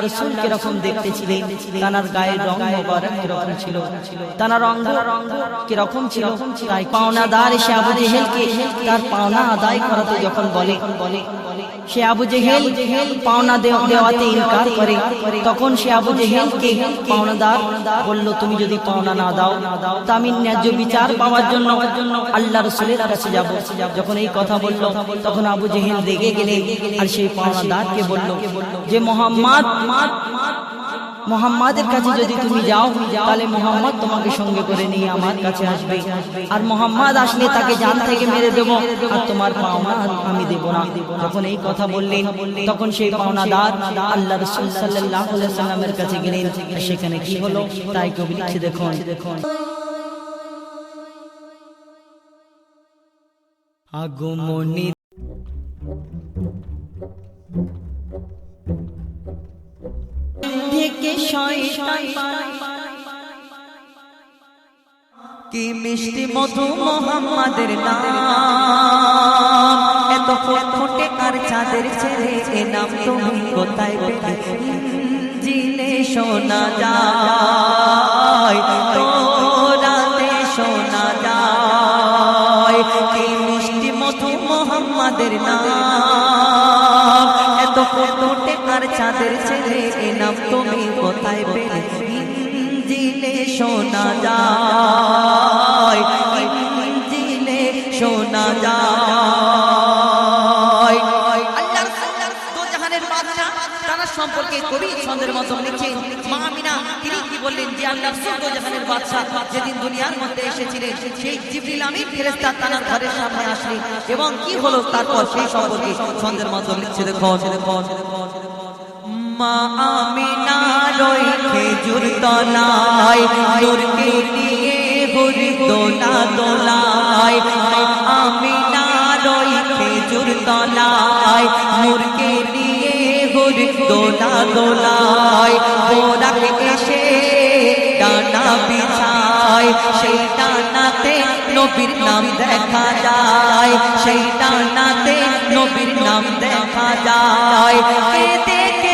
রসুল কীরকম দেখতে ছিলেন তানার গায়ের রং কীরকম ছিল? তানার অঙ্গ কীরকম ছিল? তাই পাওনাদার সে আবু জেহেলকে তার পাওনা আদায় করাতে যখন বলে বলে সে আবু জেহেল পাওনা দেওয়াতে ইনকার করে। তখন সে আবু জেহেলকে পাওনাদার বলল, তুমি যদি পাওনা না দাও তা আমি ন্যায্য বিচার পাওয়ার জন্য আল্লাহ রসুলের কাছে যাব। যখন এই কথা বলল, তখন আবু জেহেল রেগে গেলে আর সেই পাওনাদারকে বলল যে, মোহাম্মদ মোহাম্মদের কাছে যদি তুমি যাও তাহলে মোহাম্মদ তোমাকে সঙ্গে করে নিয়ে আমার কাছে আসবে। আর মোহাম্মদ আসলে তাকে জান থেকে মেরে দেব আর তোমার পাওনা আমি দেব না। যখন এই কথা বললেন তখন সেই পাওনাদার আল্লাহ রসুল সাল্লাহ সাল্লামের কাছে গেলেন। সেখানে কি হলো? তাই কবি লিখছে দেখুন। দেখুন। আগমনী থেকে কি মিষ্টি মধু মোহাম্মদের নাম? এত চাঁদের ছেলে এ নাম তুমি কোথায় পেলে? শোনা যায় তোরাতে শোনা যায়। কি মিষ্টি মধু মোহাম্মদের নাম? এত ফুটফুটে আর চাঁদের ছেলে নাম তুমি কোথায় পেলে জিলে শোনা যায়। জিলে শোনা যায়। সম্পর্কে কবি ছন্দের মতো লিখছেন মা আমিনা, তিনি কি বললেন যে আল্লাহর দোজাহানের বাদশা যেদিন দুনিয়ার মধ্যে এসেছিলেন, সেই জিবরিল আমিন ফেরেশতা তার ঘরের সামনে আসলেন। এবং কি হলো তারপর সেই সম্পর্কে ছন্দের মতো লিখছে দেখো দেখো মা আমিনার ওই খেজুর তলায় নূরকে নিয়ে ঘুরি দোলা দোলায় মা আমিনার ওই খেজুর তলায় নূরকে নিয়ে ঘুরি দোলা দোলায় ওরাকে এসে ডানা বিছায়, সেই ডানাতে নবীর নাম দেখা যায়। সেই ডানাতে নবীর নাম দেখা যায়। কেঁদে কেঁদে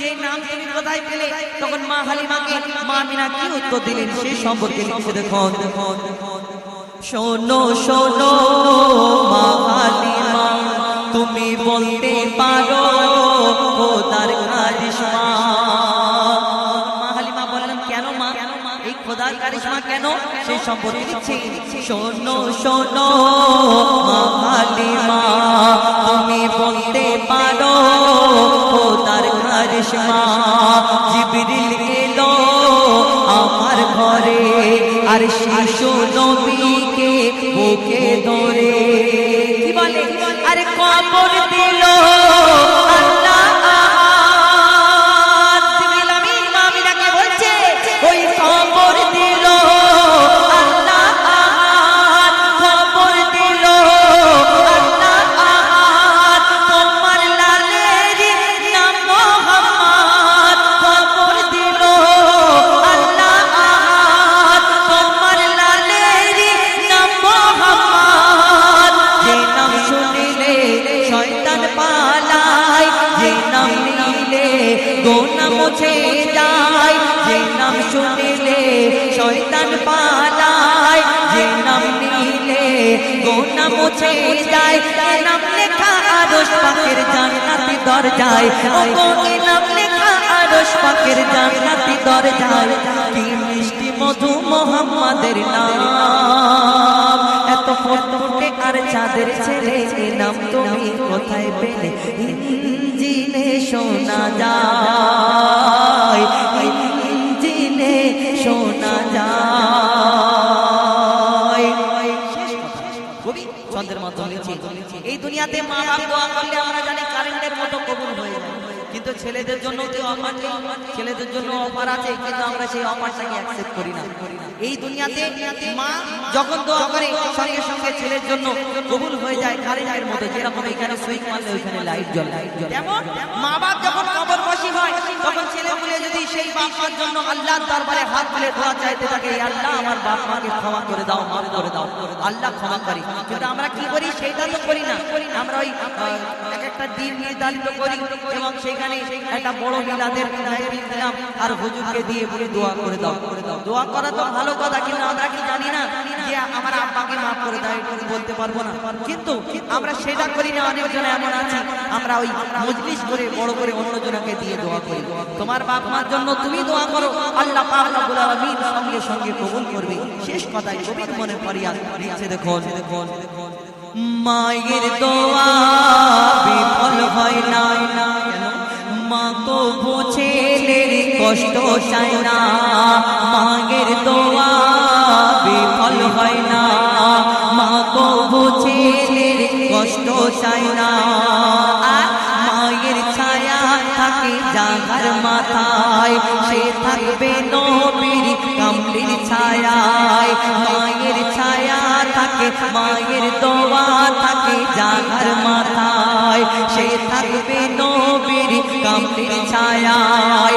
তুমি মা সে শোনো শোনো, মা হালিমা, তুমি বলতে পারো, খোদার কারিশমা। মা বললেন, কেন মা? এই খোদার কারিশমা কেন? সেই সম্পর্কে লিখছে, শোনো শোনো, মা তুমি বলতে পারো খোদার কারিশমা জিবরিল এলো আমার ঘরে, আর শিশু নবীকে বুকে ধরে। কি বলে? আরে কবর দিল আল্লাহ মুছে যায়। যে নাম শুনিলে শয়তান পালায়, যে নাম নিলে গোনা মুছে যায়। এ নাম লেখা আরশ পাকের জান্নাতি দরজায়। ও নাম লেখা আরশ পাকের জান্নাতি দরজায়। কি মিষ্টি মধু মোহাম্মদের নাম। এত ফুটফুটে আর চাঁদের ছেলে নাম তুমি কোথায় পেলে? ইঞ্জিনে শোনা যায়। ছেলেদের জন্য কি অফার ছেলেদের জন্য অফার আছে, কিন্তু আমরা সেই অফারটাকে অ্যাকসেপ্ট করি না। এই দুনিয়াতে মা যখন দোয়া করে, সঙ্গে সঙ্গে ছেলের জন্য কবুল হয়ে যায় কারেন্টের মতো, যেরকম এখানে সুইচ মারলে ওইখানে লাইট জ্বলে। যেমন মা বাপ যখন কবর বসি হয়, তখন ছেলে বলে, যদি সেই বাপ মার জন্য আল্লাহর দরবারে হাত তুলে দোয়া চাইতে থাকে আল্লাহ আমার বাপ মাকে ক্ষমা করে দাও, মাফ করে দাও। আল্লাহ ক্ষমা করি। কিন্তু আমরা কি করি? সেটা তো করি না। আমরা ওই এক একটা দিন নির্ধারিত করি এবং সেখানে একটা বড় মিলাদের দিলাম আর হুজুরকে দিয়ে দোয়া করে দাও। করে দাও দোয়া করা তো ভালো কথা, কিন্তু আমরা কি জানি না যে আমার আব্বাকে মাফ করে দাও বলতে পারব না। কিন্তু আমরা সেটা করি না এমন আছে। আমরা ওই মজলিস করে, বড় করে দিয়ে দোয়া করি। তোমার বাপ মার জন্য তুমি দোয়া করো। আল্লাহ সঙ্গে সঙ্গে কবুল করবে। শেষ কথাই কবির মনে ফরিয়াদ দেখুন দেখুন। মায়ের দোয়া বিফল হয় না। কষ্ট চায় না মায়ের দোয়া বিফল হয় না। মা তো ছেলের কষ্ট চায় না মায়ের ছায়া থাকে জাগার মাথায়। সে থাকবে নবীর কামলির ছায়ায়। মায়ের ছায়া থাকে, মায়ের দোয়া থাকে জাগার মাথায়। সে থাকবে নবীর কামলির ছায়ায়।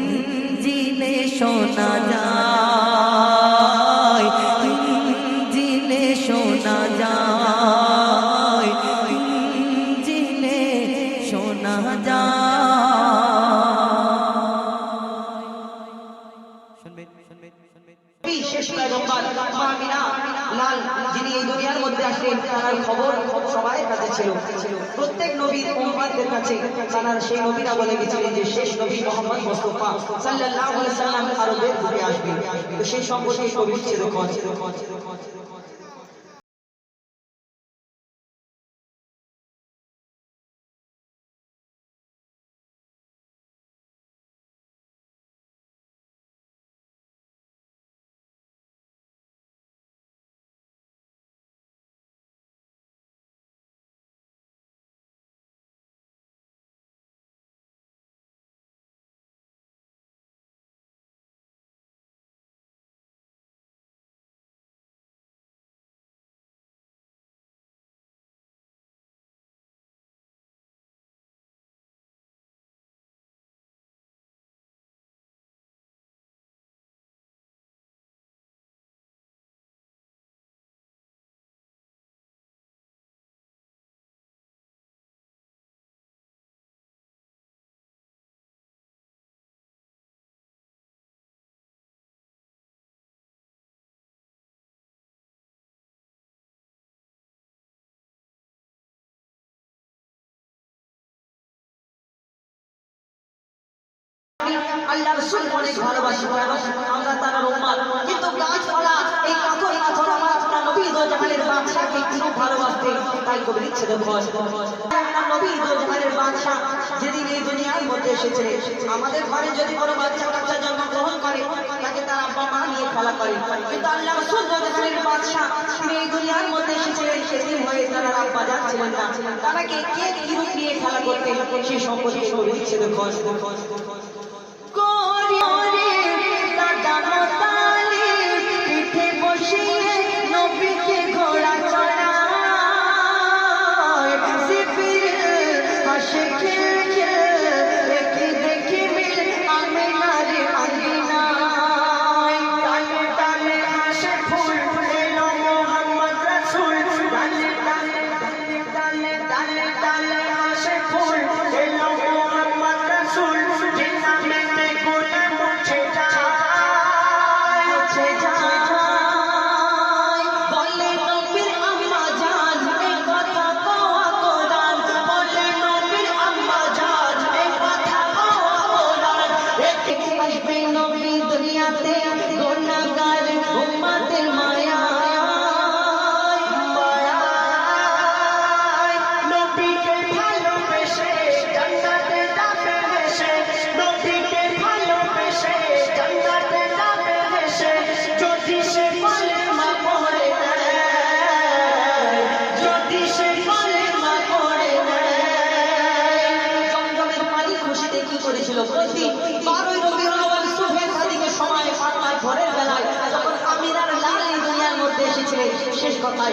শোনা যায়। সেই সম্পর্কে কবি ছিল আল্লাহ রসুল অনেক ভালোবাসি? আমরা তারা উম্মাদ কিন্তু গাছপালা, এই পাথর পাথর আমার আপনার নবী দো বাদশাকে একটু ভালোবাসতে। তাই কবি লিখছে, দেখো। নবী দো জাহানের যেদিন এই দুনিয়ার মধ্যে এসেছে, আমাদের ঘরে যদি কোনো বাচ্চা কাচ্চা জন্মগ্রহণ করে, তাকে তার আব্বা, মা নিয়ে খেলা করে। কিন্তু আল্লাহ রসুল দো জাহানের তিনি এই দুনিয়ার মধ্যে এসেছিলেন, সেদিন হয়ে তারা যাচ্ছিলেন না। কে কিরূপ নিয়ে খেলা করতে সেই সম্পর্কে কবি লিখছে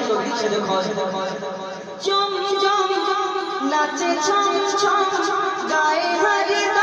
তো দিচ্ছে চম চম নাচে ছম ছম গায়ে হরি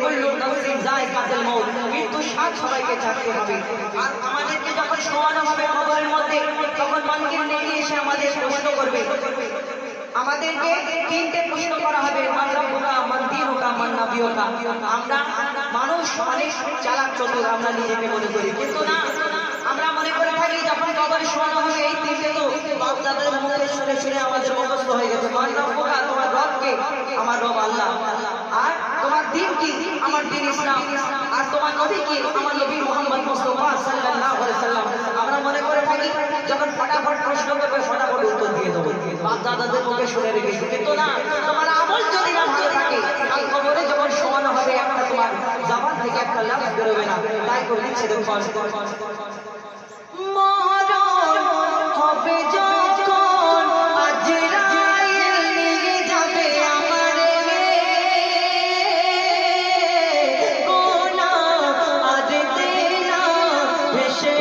কুল্লু নাফসিন যায়কাতুল সবাইকে চাকতে হবে। আর আমাদেরকে যখন শোয়ানো হবে খবরের মধ্যে, তখন মানকির নেকি এসে আমাদের প্রশ্ন করবে। আমাদেরকে তিনটে প্রশ্ন করা হবে। আমরা মানুষ অনেক চালাক, চতুর, আমরা নিজেকে মনে করি। কিন্তু না, আমরা মনে করে থাকি যখন কবরে শোয়ানো হবে এই তিনটে তো বাপ মুখে শুনে শুনে আমাদের মুখস্থ হয়ে গেছে। মান রব্বুকা, তোমার রবকে, আমার রব আল্লাহ। দিন আমার দিন ইসলাম। আর তোমার নবী কি আমার নবী মোহাম্মদ মুস্তাফা সাল্লাল্লাহু আলাইহি সাল্লাম আমরা মনে করে থাকি, যখন ফটাফট প্রশ্ন করবে, ফটাফট উত্তর দিয়ে দেবো। বাপ দাদাদের মুখে শুনে রেখেছি কিন্তু না, তোমার আমল যদি না ভালো থাকে কাল কবরে যখন শোয়ানো হবে, একটা তোমার জামান থেকে একটা লাভ বেরোবে না। তাই করে দিচ্ছে দেখো Michelle.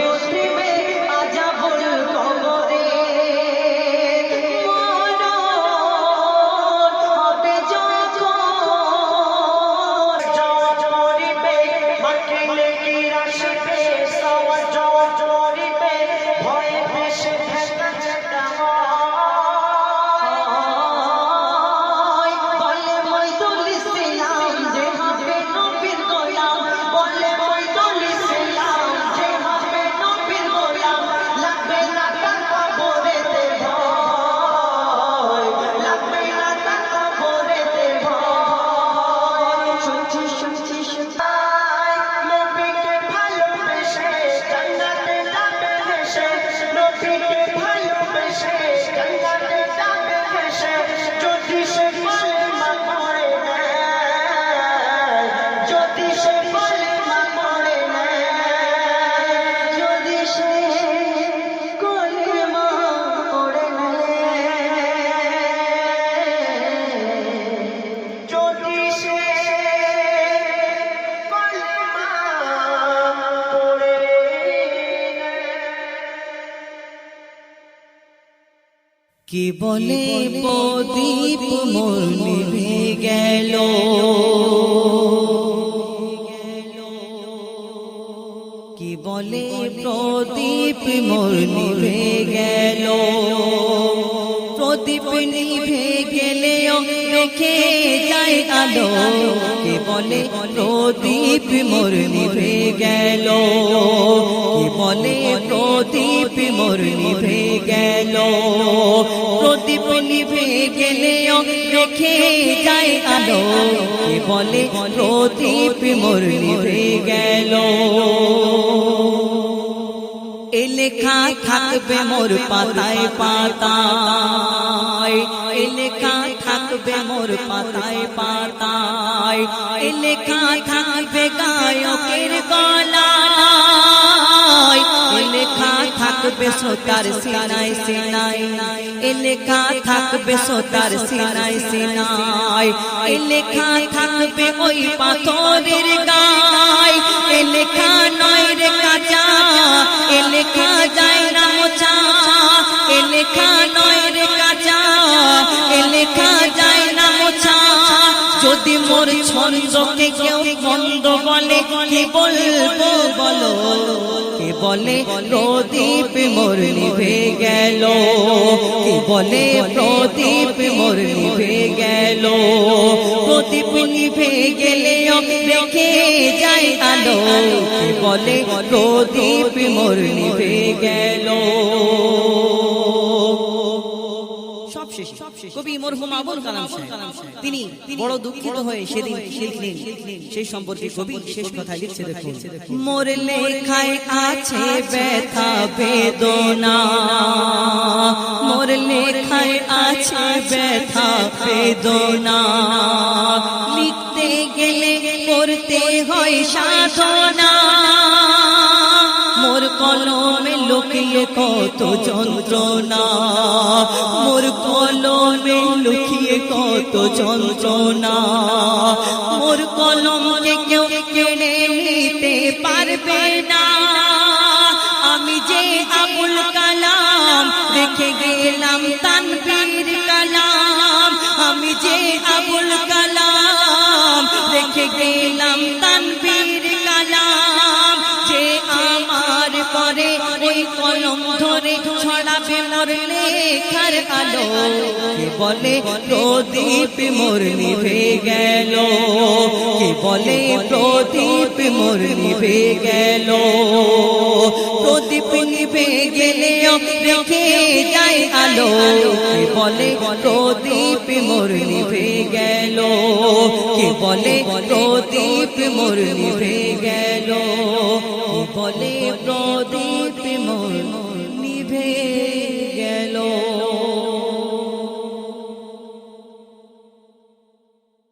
কি বলে প্রদীপ মোর নিভে গেল? কি বলে প্রদীপ মোর নিভে গেল? প্রদীপ নিভে গেলে রেখে যায় আলো কি বলে প্রদীপ মোর নিভে গেল? কি বলে নিভে গেলেও রেখে যায় আলো কি বলে প্রদীপ মোর গেল থাকবে মোর পাতায় পাতায়। এ থাকবে মোর পাতায় পাতায়। এ থাকবে গায়কের গলায়। থাকবে সোতার সিনাই সিনাই এ লেখা থাকবে সোতার সিনাই সিনাই এ লেখা থাকবে ওই পাথরের গায় এ লেখা নয় রে কাজা এ লেখা যায় না মোছা এ লেখা নয় রে কাজা এ লেখা যায় না মোছা যদি মোর ছন্দকে কেউ বন্ধ বলে কি বলব বলো বলে, প্রদীপ মোর নিভে গেল কি বলে, প্রদীপ মোর নিভে গেল প্রদীপ নিভে গেলে রেখে যাই আলো। বলে, প্রদীপ মোর নিভে গেল কবি মরহুম আবুল কালাম তিনি বড় দুঃখিত হয়ে সেদিন লিখলেন সেই সম্পর্কে কবি শেষ কথা লিখছে দেখুন। মোর লেখায় আছে ব্যথা বেদনা। মোর লেখায় আছে ব্যথা বেদনা। লিখতে গেলে করতে হয় সাধনা। লুকিয়ে কত যন্ত্রণা? মোর কলমে লুকিয়ে কত যন্ত্রণা? মোর কলমকে কেউ কেড়ে নিতে পারবে না। ছড়াবে মোর লেখার আলো কে বলে প্রদীপ মোর নিভে গেল? কে বলে প্রদীপ মোর নিভে গেল? প্রদীপ নিভে গেলে রেখে যায় আলো। কে বলে প্রদীপ মোর নিভে গেল? কে বলে প্রদীপ মোর নিভে গেল? বলে প্রদীপ মোর নিভে